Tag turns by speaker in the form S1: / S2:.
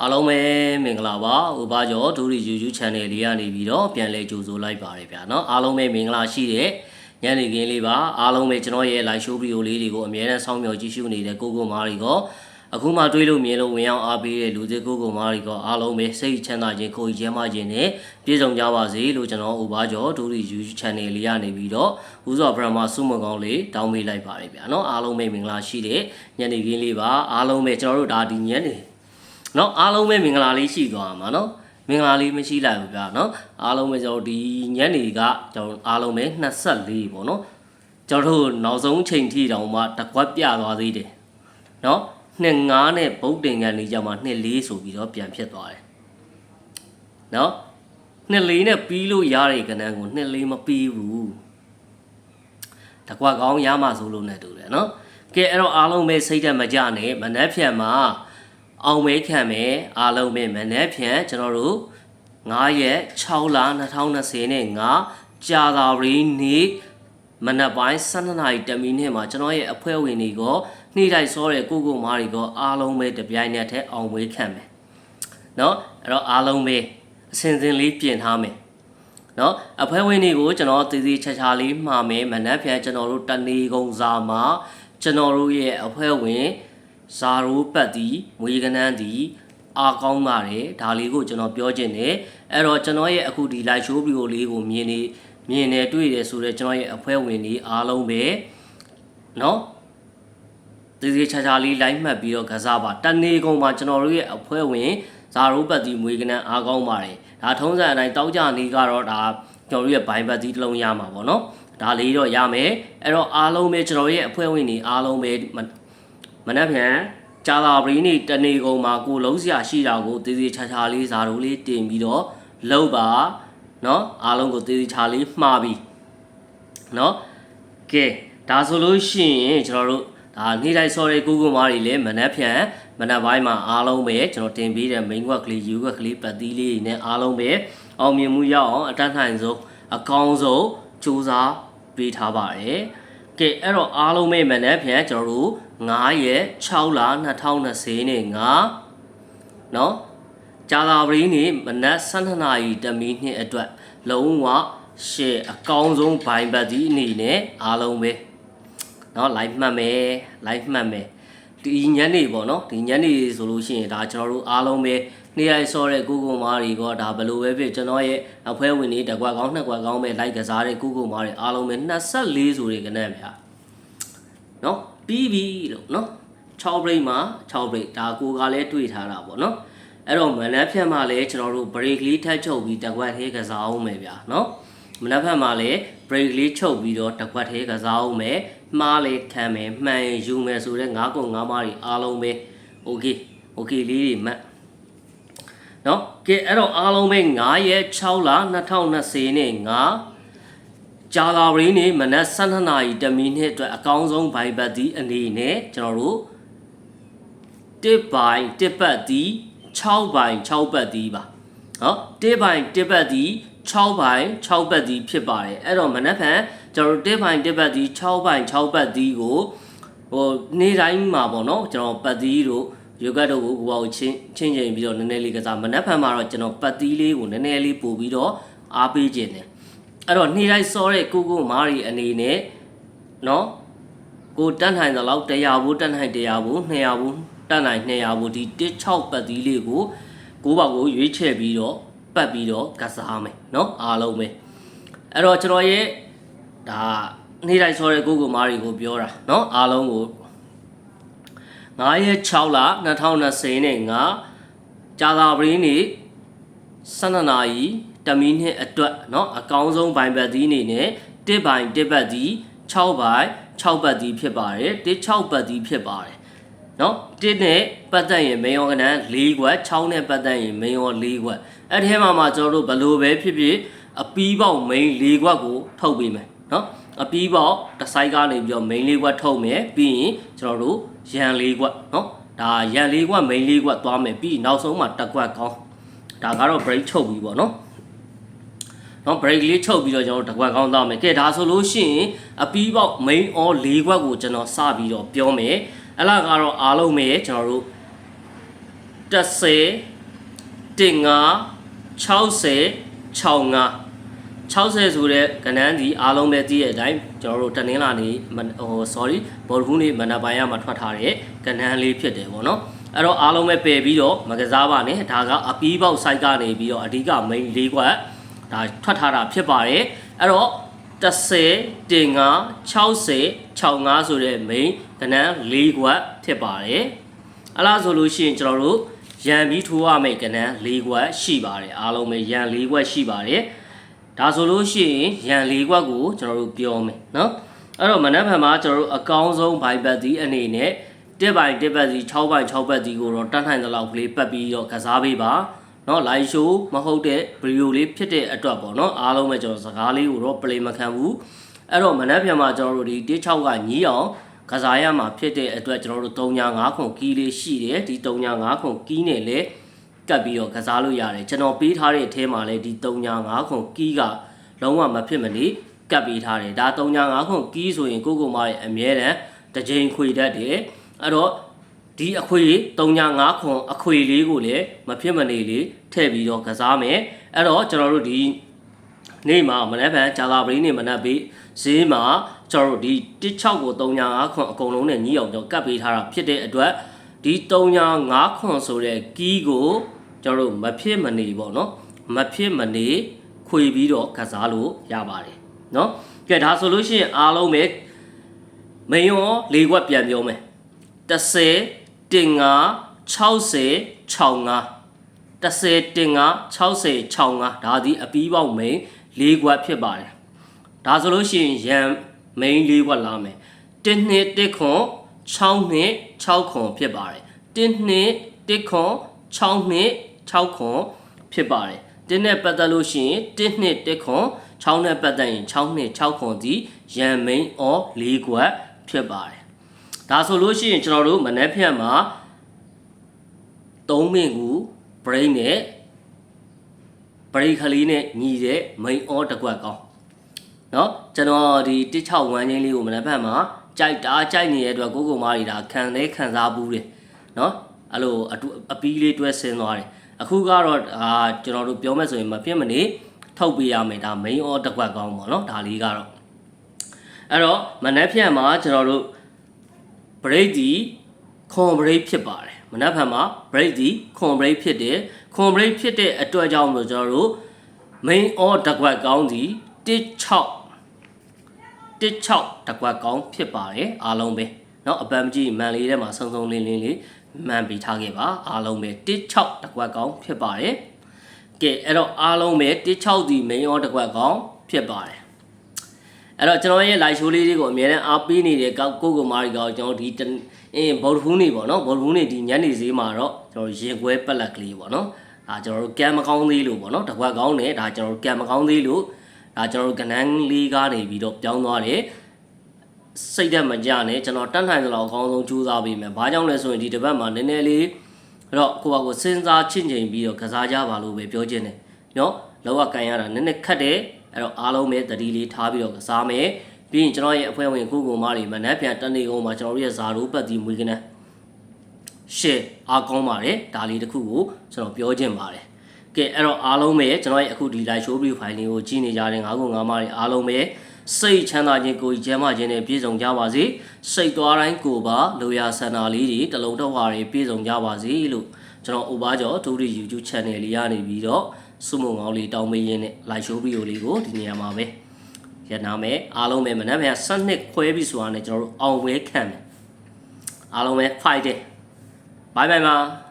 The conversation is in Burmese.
S1: အားလုံးပဲမင်္ဂလာပါဥပါကျော်ဒူရီ YouTube channel လေးကနေပြီးတော့ပြန်လဲကြိုဆိုလိုက်ပါတယ်ဗျာเนาะအားလုံးပဲမင်္ဂလာရှိတဲ့ညနေခင်းလေးပါအားလုံးပဲကျွန်တော်ရဲ့ live show video လေးတွေကိုအများနဲ့စောင့်မျှော်ကြည့်ရှုနေတဲ့ကိုကိုမားတွေကအခုမှတွေးလို့မြင်လို့ဝင်အောင်အားပေးတဲ့လူစစ်ကိုကိုမားတွေကအားလုံးပဲစိတ်ချမ်းသာခြင်းကိုယ်ကြီးချမ်းသာခြင်းနဲ့ပြည့်စုံကြပါစေလို့ကျွန်တော်ဥပါကျော်ဒူရီ YouTube channel လေးကနေပြီးတော့ဦးစောဗရမဆုမကောင်းလေးတောင်းပေးလိုက်ပါတယ်ဗျာเนาะအားလုံးပဲမင်္ဂလာရှိတဲ့ညနေခင်းလေးပါအားလုံးပဲကျွန်တော်တို့ဒါဒီညနေ เนาะအားလုံးပဲမင်္ဂလာလေးရှိသွားမှာเนาะမင်္ဂလာလေးမရှိလိုက်ဘူးဗျာเนาะအားလုံးပဲကျွန်တော်ဒီညနေကကျွန်တော်အားလုံးပဲ24ပေါ့เนาะကျွန်တော်တို့နောက်ဆုံးချိန်ထိတောင်မှတကွက်ပြသွားသေးတယ်เนาะနှစ်9နဲ့ဗုတ်တင်ကန်လေးကြမှာနှစ်4ဆိုပြီးတော့ပြန်ဖြစ်သွားတယ်เนาะနှစ်4နဲ့ပြီးလို့ရတဲ့ကဏ္ဍကိုနှစ်4မပြီးဘူးတကွက်ကောင်းရမှာဆိုလို့နဲ့တူတယ်เนาะကဲအဲ့တော့အားလုံးပဲစိတ်ဓာတ်မကြနဲ့မနှက်ဖြန်မှာ အောင်မဲခံမယ်အားလုံးပဲမနှက်ဖြန်ကျွန်တော်တို့9ရက်6လ2025ကြာသာရီနေ့မနက်ပိုင်း12နာရီ10မိနစ်မှာကျွန်တော်ရဲ့အဖွဲ့ဝင်တွေကနှိတိုက်စောတဲ့ကိုကိုမားတွေကအားလုံးပဲတပြိုင်နက်တည်းအောင်မွေးခံမယ်။နော်အဲ့တော့အားလုံးပဲအစဉ်စဉ်လေးပြင်ထားမယ်။နော်အဖွဲ့ဝင်တွေကိုကျွန်တော်သေးသေးချာချာလေးမှာမယ်မနက်ဖြန်ကျွန်တော်တို့တနေကုန်စာမှာကျွန်တော်တို့ရဲ့အဖွဲ့ဝင် ဇာရိုးပတ်သည်မွေကနန်းသည်အားကောင်းပါတယ်ဒါလေးကိုကျွန်တော်ပြောချင်တယ်အဲ့တော့ကျွန်တော်ရဲ့အခုဒီ live show video လေးကိုမြင်နေမြင်နေတွေ့တယ်ဆိုတော့ကျွန်တော်ရဲ့အဖွဲ့ဝင်တွေအားလုံးပဲเนาะဒီဒီချာချာလေး live မှတ်ပြီးတော့ကစားပါတနေ့ကုန်မှာကျွန်တော်တို့ရဲ့အဖွဲ့ဝင်ဇာရိုးပတ်သည်မွေကနန်းအားကောင်းပါတယ်ဒါထုံးစံအတိုင်းတောက်ကြနေကတော့ဒါကျွန်တော်တို့ရဲ့ဘိုင်ဘတ်သည်တစ်လုံးရမှာပေါ့เนาะဒါလေးတော့ရမယ်အဲ့တော့အားလုံးပဲကျွန်တော်ရဲ့အဖွဲ့ဝင်တွေအားလုံးပဲ မနက်ဖြန်ကြာသာပရီနေ့တနေကုန်မှာကိုလုံးစရာရှိတာကိုသေးသေးချာချာလေးဇာတို့လေးတင်ပြီးတော့လောက်ပါနော်အားလုံးကိုသေးသေးချာလေးမှားပြီးနော်ကဲဒါဆိုလို့ရှိရင်ကျွန်တော်တို့ဒါနေ့တိုင်းဆော်ရဲကိုကိုမားတွေလည်းမနက်ဖြန်မနက်ပိုင်းမှာအားလုံးပဲကျွန်တော်တင်ပေးတဲ့ main work ကလေး you work ကလေးပတ်သီးလေးတွေနဲ့အားလုံးပဲအောင်မြင်မှုရအောင်အတတ်နိုင်ဆုံးအကောင်းဆုံးစူးစမ်းပေးထားပါတယ်ကဲအဲ့တော့အားလုံးပဲမနက်ဖြန်ကျွန်တော်တို့ 9ရက်6လ2020နဲ့9เนาะကြာသာပရင်းနေ့မနက်12နာရီတမီနှစ်အတွက်လုံးဝရှေ့အကောင်းဆုံးဘိုင်ဘတ်ဒီအနေနဲ့အားလုံးပဲเนาะ live မှတ်မယ် live မှတ်မယ်ဒီညနေပေါ့เนาะဒီညနေဆိုလို့ရှိရင်ဒါကျွန်တော်တို့အားလုံးပဲနေ့တိုင်းဆော့တဲ့ကိုကိုမားတွေကဒါဘယ်လိုပဲဖြစ်ကျွန်တော်ရဲ့အဖွဲ့ဝင်တွေတစ်ကွက်ကောင်းနှစ်ကွက်ကောင်းပဲ like ကစားတဲ့ကိုကိုမားတွေအားလုံးပဲ24ဆိုတဲ့ကနန်းဗျာเนาะ ပြီးပြီလို့နော်6 break မှာ6 break ဒါကိုကလည်းတွေ့ထားတာပေါ့နော်အဲ့တော့မနက်ဖြန်မှာလည်းကျွန်တော်တို့ break လေးထပ်ချုပ်ပြီးတကွက်သေးကစားအောင်မယ်ဗျာနော်မနက်ဖြန်မှာလည်း break လေးချုပ်ပြီးတော့တကွက်သေးကစားအောင်မယ်မှားလေခံမယ်မှန်ယူမယ်ဆိုတဲ့ငါးကုန်ငါးမားတွေအားလုံးပဲ okay okay လေးတွေမှတ်နော်ကဲအဲ့တော့အားလုံးပဲ9ရက်6လ2020နဲ့9 ကြာသာရီနေ့မနက်12နာရီ10မိနစ်အတွက်အကောင်းဆုံးဘိုင်ဘတ်ဒီအနေနဲ့ကျွန်တော်တို့1ဘိုင်1ပတ်ဒီ6ဘိုင်6ပတ်ဒီပါနော်1ဘိုင်1ပတ်ဒီ6ဘိုင်6ပတ်ဒီဖြစ်ပါတယ်အဲ့တော့မနက်ဖြန်ကျွန်တော်တို့1ဘိုင်1ပတ်ဒီ6ဘိုင်6ပတ်ဒီကိုဟိုနေ့တိုင်းမှာပေါ့နော်ကျွန်တော်ပတ်သီးတို့ယောဂတ်တို့ကိုဟိုပါကိုချင်းချင်းချိန်ပြီးတော့နည်းနည်းလေးကစားမနက်ဖြန်မှာတော့ကျွန်တော်ပတ်သီးလေးကိုနည်းနည်းလေးပို့ပြီးတော့အားပေးခြင်းတယ် အဲ့တော့နေ့တိုင်းစောတဲ့ကိုကိုမားရီအနေနဲ့နော်ကိုတန်းထိုင်သလောက်100ဘူးတန်းထိုင်100ဘူး200ဘူးတန်းထိုင်200ဘူးဒီ16ပတ်သီးလေးကိုကိုပါကိုရွေးချယ်ပြီးတော့ပတ်ပြီးတော့ကစားမယ်နော်အားလုံးပဲအဲ့တော့ကျွန်တော်ရဲ့ဒါနေ့တိုင်းစောတဲ့ကိုကိုမားရီကိုပြောတာနော်အားလုံးကို9ရက်6လ2020နဲ့9ကြာသာပရင်းနေ့12နာရီ တမီနှစ်အတွက်เนาะအကောင်းဆုံးဘိုင်ဘတ်ဒီအနေနဲ့တစ်ဘိုင်တစ်ဘတ်ဒီ6ဘိုင်6ဘတ်ဒီဖြစ်ပါတယ်တစ်6ဘတ်ဒီဖြစ်ပါတယ်เนาะတစ်နဲ့ပတ်သက်ရင်မေယောကနန်၄ခွက်6နဲ့ပတ်သက်ရင်မေယော၄ခွက်အဲ့ဒီထဲမှာမှကျွန်တော်တို့ဘယ်လိုပဲဖြစ်ဖြစ်အပီးပေါက်မိန်၄ခွက်ကိုထုတ်ပေးမယ်เนาะအပီးပေါက်တစ်ဆိုင်ကနေပြီးတော့ main လေးခွက်ထုတ်မယ်ပြီးရင်ကျွန်တော်တို့ရန်လေးခွက်เนาะဒါရန်လေးခွက် main လေးခွက်သွားမယ်ပြီးနောက်ဆုံးမှာတစ်ခွက်ကောင်းဒါကတော့ break ချုပ်ပြီပေါ့เ နော် break လေးချုပ်ပြီးတော့ကျွန်တော်တကွက်ကောင်းသားမယ်ကဲဒါဆိုလို့ရှိရင်အပီးပေါက် main all ၄ခွက်ကိုကျွန်တော်စပြီးတော့ပြောမယ်အဲ့လာကတော့အားလုံးပဲကျွန်တော်တို့30 15 60 65 60ဆိုတဲ့ကဏ္ဍဒီအားလုံးပဲသိတဲ့အတိုင်းကျွန်တော်တို့တနင်္လာနေ့ဟို sorry ဘော်ဘူးနေ့မနက်ပိုင်းကမှထွက်ထားတဲ့ကဏ္ဍလေးဖြစ်တယ်ဗောနော်အဲ့တော့အားလုံးပဲပယ်ပြီးတော့မကစားပါနဲ့ဒါကအပီးပေါက် site ကနေပြီးတော့အဓိက main ၄ခွက် ဒါထွက်ထားတာဖြစ်ပါတယ်အဲ့တော့30တင်9 60 65ဆိုတဲ့ main ကဏ္ဍ၄ခွက်ဖြစ်ပါတယ်အဲ့လားဆိုလို့ရှိရင်ကျွန်တော်တို့ရန်ပြီးထိုးရမယ့်ကဏ္ဍ၄ခွက်ရှိပါတယ်အားလုံးပဲရန်၄ခွက်ရှိပါတယ် ဒါဆိုလို့ရှိရင်ရန်လေးခွက်ကိုကျွန်တော်တို့ပြောမယ်เนาะအဲ့တော့မနက်ဖြန်မှာကျွန်တော်တို့အကောင်းဆုံးဘိုင်ဘတ်ဒီအနေနဲ့တစ်ဘိုင်တစ်ဘတ်စီ6ဘိုင်6ဘတ်ဒီကိုတော့တတ်နိုင်သလောက်ကလေးပတ်ပြီးတော့ကစားပေးပါ เนาะ live show မဟုတ်တဲ့ video လေးဖြစ်တဲ့အတွက်ပေါ့เนาะအားလုံးပဲကျွန်တော်စကားလေးကိုတော့ play မခံဘူးအဲ့တော့မနက်ဖြန်မှာကျွန်တော်တို့ဒီ16ကညီးအောင်ကစားရမှာဖြစ်တဲ့အတွက်ကျွန်တော်တို့3.5ခွန်ကီးလေးရှိတယ်ဒီ3.5ခွန်ကီးနဲ့လေ ကတ်ပြီးတော့ကစားလို့ရတယ်ကျွန်တော်ပေးထားတဲ့အထဲမှာလည်းဒီ3.5ခွန်ကီးကလုံးဝမဖြစ်မနေကတ်ပေးထားတယ်ဒါ3.5ခွန်ကီးဆိုရင်ကိုကိုမရဲ့အမြဲတမ်းတစ်ချိန်ခွေတတ်တယ်အဲ့တော့ ဒီအခွေ3.5ခွန်အခွေလေးကိုလည်းမဖြစ်မနေလေးထည့်ပြီးတော့ကစားမယ်အဲ့တော့ကျွန်တော်တို့ဒီနေ့မှာမနက်ဖြန်ဂျာလာပရင်းနေမနက်ပေးဈေးမှာကျွန်တော်တို့ဒီ16ကို3.5ခွန်အကုန်လုံးနဲ့ညီအောင်ကျွန်တော်ကတ်ပေးထားတာဖြစ်တဲ့အတွက်ဒီ3.5ခွန်ဆိုတဲ့ကီးကိုကျွန်တော်တို့မဖြစ်မနေပေါ့နော်မဖြစ်မနေခွေပြီးတော့ကစားလို့ရပါတယ်နော်ကဲဒါဆိုလို့ရှိရင်အားလုံးပဲမင်းရော၄ခွက်ပြန်ပြောမယ်30 တင်9 60 65 30တင်9 60 65ဒါဒီအပီးပေါက်မိန်၄ခွက်ဖြစ်ပါတယ်ဒါဆိုလို့ရှိရင်ရန်မိန်၄ခွက်လာမယ်1နှစ်1ခွန်6နှစ်6ခွန်ဖြစ်ပါတယ်1နှစ်1ခွန်6နှစ်6ခွန်ဖြစ်ပါတယ်တင်းနဲ့ပတ်သက်လို့ရှိရင်1နှစ်1ခွန်6နဲ့ပတ်သက်ရင်6နှစ်6ခွန်ဒီရန်မိန်အော်၄ခွက်ဖြစ်ပါတယ် ဒါဆိုလို့ရှိရင်ကျွန်တော်တို့မနက်ဖြန်မှာ3မင်ကူ brain နဲ့ break ခလေးနဲ့ညီတဲ့ main or တစ်ကွက်ကောင်းเนาะကျွန်တော်ဒီ16ဝမ်းချင်းလေးကိုမနက်ဖြန်မှာကြိုက်တာကြိုက်နေတဲ့အတွက်ကိုကိုမားတွေဒါခံလဲခံစားဘူးတယ်เนาะအဲ့လိုအတူအပီးလေးတွဲဆင်းသွားတယ်အခုကတော့အာကျွန်တော်တို့ပြောမယ်ဆိုရင်မပြတ်မနေထုတ်ပေးရမယ်ဒါ main or တစ်ကွက်ကောင်းပေါ့เนาะဒါလေးကတော့အဲ့တော့မနက်ဖြန်မှာကျွန်တော်တို့ break ဒီ con break ဖြစ်ပါတယ်မနက်ဖြန်မှာ break ဒီ con break ဖြစ်တယ် con break ဖြစ်တဲ့အတွက်ကြောင့်မို့ကျွန်တော်တို့ main or တစ်ကွက်ကောင်းစီ16 16တစ်ကွက်ကောင်းဖြစ်ပါတယ်အားလုံးပဲเนาะအပန်းမကြည့်မန်လေးထဲမှာစုံစုံလင်းလင်းလေးမှန်ပြီးထားခဲ့ပါအားလုံးပဲ16တစ်ကွက်ကောင်းဖြစ်ပါတယ်ကဲအဲ့တော့အားလုံးပဲ16ဒီ main or တစ်ကွက်ကောင်းဖြစ်ပါတယ် အဲ့တော့ကျွန်တော်ရဲ့ live show လေးတွေကိုအများနဲ့အားပေးနေတဲ့ကောကိုကိုမာရီကောကျွန်တော်ဒီအင်းဘော်ဒဖူးနေပေါ့နော်ဘော်ဒဖူးနေဒီညနေဈေးမှာတော့ကျွန်တော်ရင်ခွဲပက်လက်ကလေးပေါ့နော်ဒါကျွန်တော်တို့ကံမကောင်းသေးလို့ပေါ့နော်တကွက်ကောင်းတယ်ဒါကျွန်တော်တို့ကံမကောင်းသေးလို့ဒါကျွန်တော်တို့ကနန်းလေးကားနေပြီးတော့ပြောင်းသွားတယ်စိတ်သက်မကြနဲ့ကျွန်တော်တတ်နိုင်သလောက်အကောင်းဆုံးကြိုးစားပေးမယ်။ဘာကြောင့်လဲဆိုရင်ဒီတစ်ပတ်မှာနည်းနည်းလေးအဲ့တော့ကိုယ့်ဘာကိုစဉ်းစားချင့်ချိန်ပြီးတော့ကစားကြပါလို့ပဲပြောချင်တယ်။နော်လောကကန်ရတာနည်းနည်းခက်တယ်။ အဲ့တော့အားလုံးပဲတတိလေးထားပြီးတော့ကစားမယ်။ပြီးရင်ကျွန်တော်ရဲ့အဖွဲ့ဝင်ကိုကိုမတွေမနက်ပြန်တနေ့ကုန်မှာကျွန်တော်တို့ရဲ့ဇာရိုးပတ်တီမွေးကနန်းရှယ်အားကောင်းပါတယ်ဒါလေးတစ်ခုကိုကျွန်တော်ပြောချင်ပါတယ်ကဲအဲ့တော့အားလုံးပဲကျွန်တော်ရဲ့အခုဒီ live show view file လေးကိုကြည့်နေကြတဲ့ငါးခုငါးမတွေအားလုံးပဲစိတ်ချမ်းသာခြင်းကိုယ်ကြီးကျမ်းမာခြင်းနဲ့ပြည့်စုံကြပါစေစိတ်သွားတိုင်းကိုပါလိုရာဆန္ဒလေးတွေတလုံးတော့ဟာတွေပြည့်စုံကြပါစေလို့ ကျွန်တော်ဥပါကျော်ဒုတိ YouTube channel လေးရနေပြီးတော့စုမုံကောင်းလေးတောင်းပေးရင်းနဲ့ live show video လေးကိုဒီနေရာမှာပဲရနာမယ်အားလုံးပဲမနက်ဖြန်7နှစ်ခွဲပြီဆိုတာနဲ့ကျွန်တော်တို့အောင်ဝဲခံမယ်အားလုံးပဲ fight တယ် bye bye ပါ